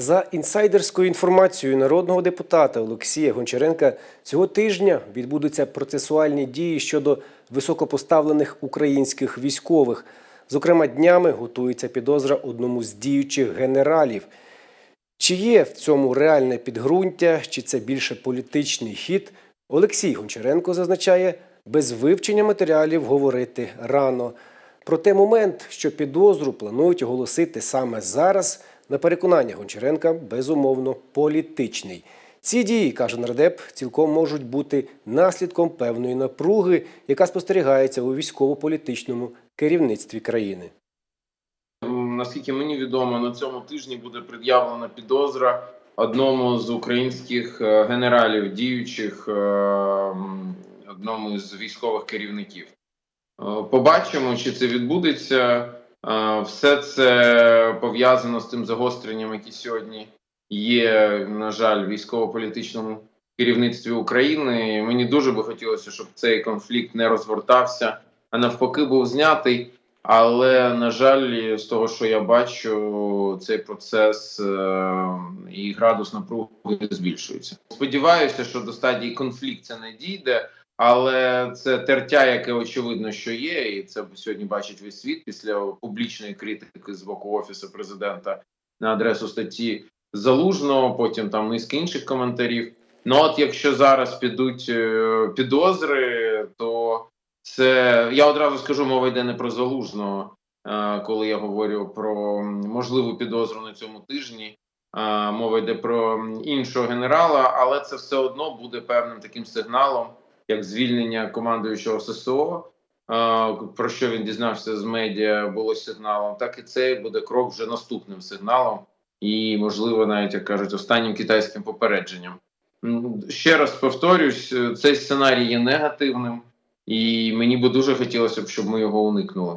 За інсайдерською інформацією народного депутата Олексія Гончаренка, цього тижня відбудуться процесуальні дії щодо високопоставлених українських військових. Зокрема, днями готується підозра одному з діючих генералів. Чи є в цьому реальне підґрунтя, чи це більше політичний хід? Олексій Гончаренко зазначає, без вивчення матеріалів говорити рано. Проте момент, що підозру планують оголосити саме зараз, на переконання Гончаренка, безумовно, політичний. Ці дії, каже нардеп, цілком можуть бути наслідком певної напруги, яка спостерігається у військово-політичному керівництві країни. Наскільки мені відомо, на цьому тижні буде пред'явлена підозра одному з українських е, генералів, діючих е, одному з військових керівників. Е, Побачимо, чи це відбудеться. Все це пов'язано з тим загостренням, які сьогодні є, на жаль, військово-політичному керівництві України. І Мені дуже би хотілося, щоб цей конфлікт не розгортався, а навпаки, був знятий. Але на жаль, з того, що я бачу, цей процес е, і градус напруги збільшується. Сподіваюся, що до стадії конфлікту це не дійде, але це тертя, яке очевидно, що є, і це сьогодні бачить весь світ після публічної критики з боку офісу президента на адресу статті Залужного. Потім там низки інших коментарів. Ну от якщо зараз підуть е, підозри, то це я одразу скажу, мова йде не про залужного, е, коли я говорю про можливу підозру на цьому тижні. Е, Мова йде про іншого генерала, але це все одно буде певним таким сигналом, як звільнення командуючого ССО. Про що він дізнався з медіа, було сигналом, так і цей буде крок вже наступним сигналом, і можливо, навіть як кажуть, останнім китайським попередженням. Ще раз повторюсь, цей сценарій є негативним. І мені би дуже хотілося б, щоб ми його уникнули.